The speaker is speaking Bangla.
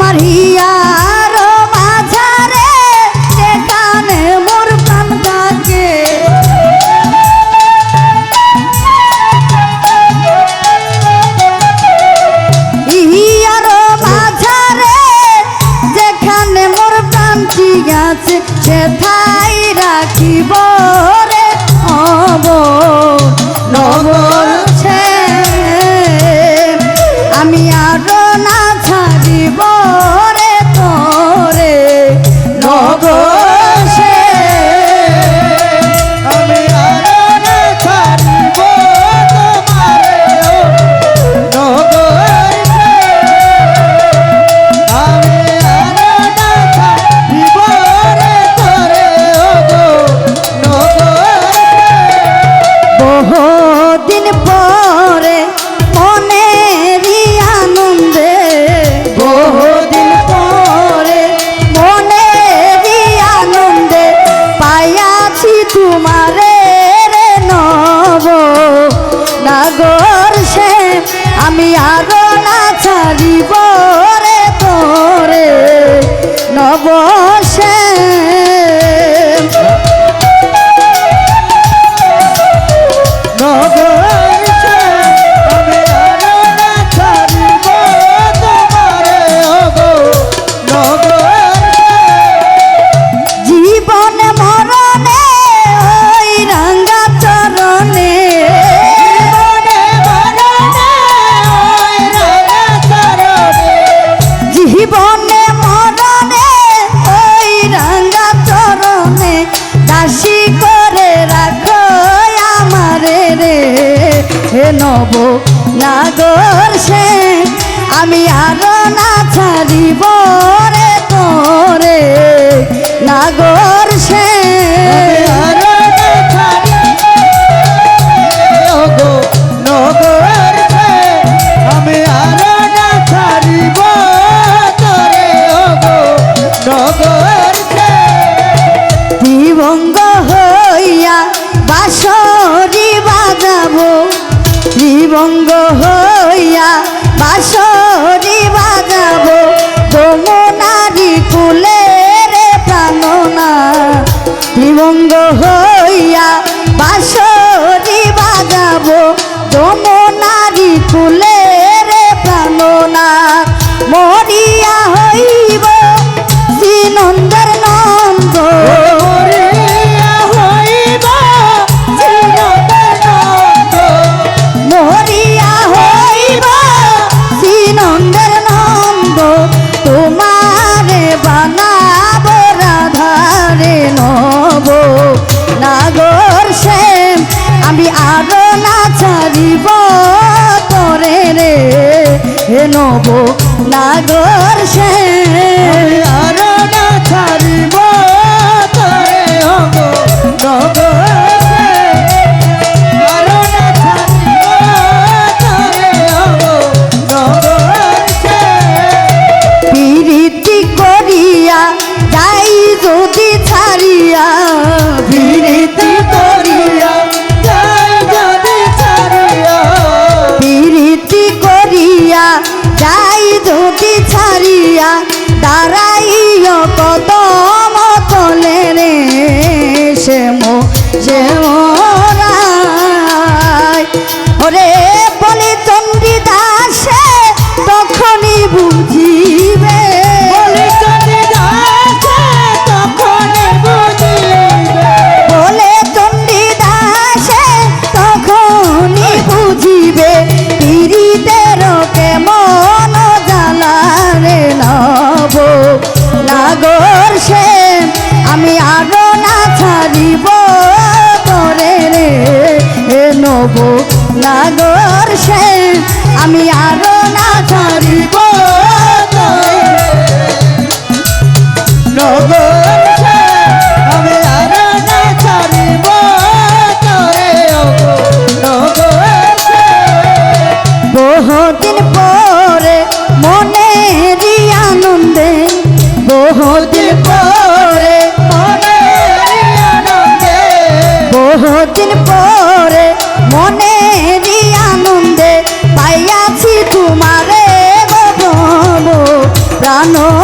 আমার হিয়ার মাঝারে সেখানে মোর প্রাণ থাকে হিয়ার মাঝারে, যেখানে মোর প্রাণ ঠিক আছে সেখানে রাশি করে রাখো আমারে রে। হে নব নাগর সে আমি আরও না ছাড়িব রে তোরে। নাগর সে ভঙ্গ বাঁশরি বাজাবো বিবঙ্গ হইয়া বাঁশরি বাজাবো। বমনারি কুলে রে প্রাণনা বিবঙ্গ হইয়া বাঁশরি বাজাবো। যমুনারি কুলে ছাড়িব করে রে। হে নব নাগর সে। আর না ছাড়িব করে হব নগর তোকে ছাড়িয়া দাঁড়াইও কত মতলে রে সে মো যে তারা ছাড়িব তোরে রে। এ নব লাগর সে আমি আরও না ছাড়িব No.